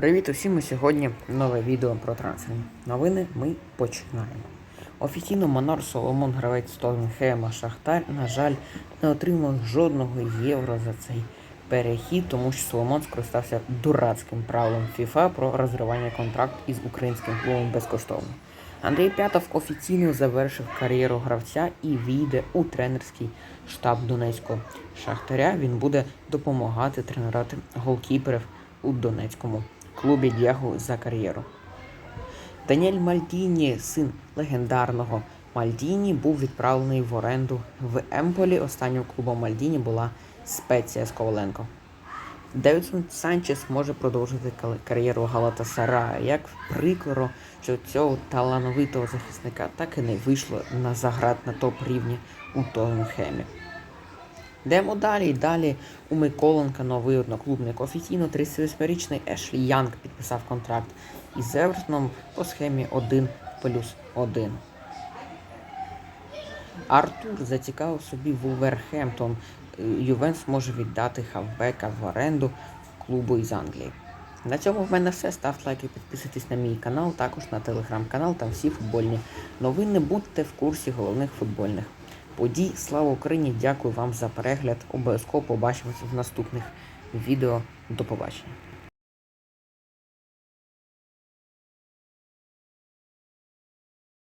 Привіт усім! Сьогодні нове відео про трансферні новини. Ми починаємо. Офіційно Монар Соломон, гравець Тоттенхема Шахтар, на жаль, не отримав жодного євро за цей перехід, тому що Соломон скористався дурацьким правилом FIFA про розривання контракту із українським клубом безкоштовно. Андрій П'ятов офіційно завершив кар'єру гравця і війде у тренерський штаб Донецького Шахтаря. Він буде допомагати тренувати голкіперів у Донецькому клубі Дягу за кар'єру. Даніель Мальдіні, син легендарного Мальдіні, був відправлений в оренду в Емполі. Останнім клубом Мальдіні була Спеція з Коваленко. Девідсон Санчес може продовжити кар'єру Галатасарая. Як прикро, що цього талановитого захисника так і не вийшло на заград на топ рівні у Тоттенхемі. Йдемо далі. Далі у Миколенка новий одноклубник. Офіційно 38-річний Ешлі Янг підписав контракт із Евертоном по схемі 1 плюс 1. Артур зацікавив собі Вулверхемптон. Е, Ювенс може віддати хавбека в оренду клубу із Англії. На цьому в мене все. Ставте лайки, підписуйтесь на мій канал, також на телеграм-канал та всі футбольні новини. Будьте в курсі головних футбольних подій. Слава Україні! Дякую вам за перегляд. Обов'язково побачимося в наступних відео. До побачення.